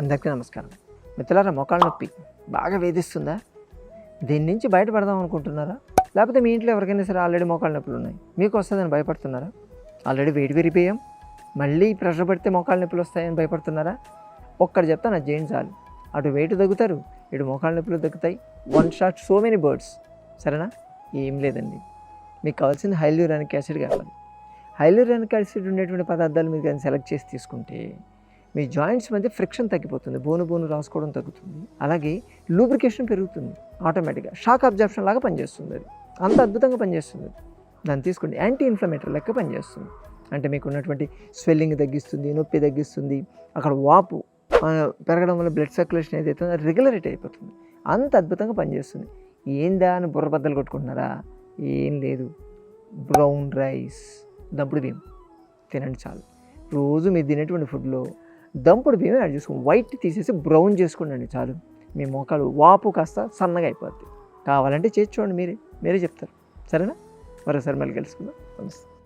అందరికీ నమస్కారం. మిత్రులారా మోకాళ్ళ నొప్పి బాగా వేధిస్తుందా? దీని నుంచి బయటపడదాం అనుకుంటున్నారా? లేకపోతే మీ ఇంట్లో ఎవరికైనా సరే ఆల్రెడీ మోకాళ్ళ నొప్పులు ఉన్నాయి. మీకు వస్తుందని భయపడుతున్నారా? ఆల్రెడీ వేడి విరిపోయాం మళ్ళీ ప్రెషర్ పడితే మోకాళ్ళ నొప్పులు వస్తాయని భయపడుతున్నారా? ఒక్కటి చెప్తాను నా జైన్ చాలు. అటు వెయిట్ తగ్గుతారు ఇటు మోకాళ్ళ నొప్పులు తగ్గుతాయి. One shot so many birds సరేనా? ఏం లేదండి. మీకు కావాల్సింది హైల్యూరానిక్ యాసిడ్ కావాలి. హైల్యూరానిక్ యాసిడ్ ఉండేటువంటి పదార్థాలు మీరు కానీ సెలెక్ట్ చేసి తీసుకుంటే మీ జాయింట్స్ మధ్య ఫ్రిక్షన్ తగ్గిపోతుంది బోను బోను రాసుకోవడం తగ్గుతుంది. అలాగే లూబ్రికేషన్ పెరుగుతుంది ఆటోమేటిక్గా. షాక్ అబ్జర్ప్షన్ లాగా పనిచేస్తుంది అది. అంత అద్భుతంగా పనిచేస్తుంది. దాన్ని తీసుకోండి. యాంటీ ఇన్ఫ్లమేటరీ లెక్క పనిచేస్తుంది. అంటే మీకు ఉన్నటువంటి స్వెల్లింగ్ తగ్గిస్తుంది నొప్పి తగ్గిస్తుంది అక్కడ వాపు పెరగడం వల్ల బ్లడ్ సర్క్యులేషన్ ఏదైతే రెగ్యులరేట్ అయిపోతుంది. అంత అద్భుతంగా పనిచేస్తుంది. ఏందా అని బుర్ర బద్దలు కొట్టుకుంటున్నారా? ఏం లేదు. బ్రౌన్ రైస్ దంపుడు బియ్యం. తినండి చాలు. రోజు మీరు తినేటువంటి ఫుడ్లో దంపుడు బియ్యం యాడ్ చేసుకోండి వైట్ తీసేసి బ్రౌన్ చేసుకోండి చాలు. మీ మోకాలు వాపు కాస్త సన్నగా అయిపోద్ది. కావాలంటే చేసి చూడండి మీరే. మీరే చెప్తారు. సరేనా? మరోసారి మళ్ళీ కలుసుకుందాం. నమస్తే.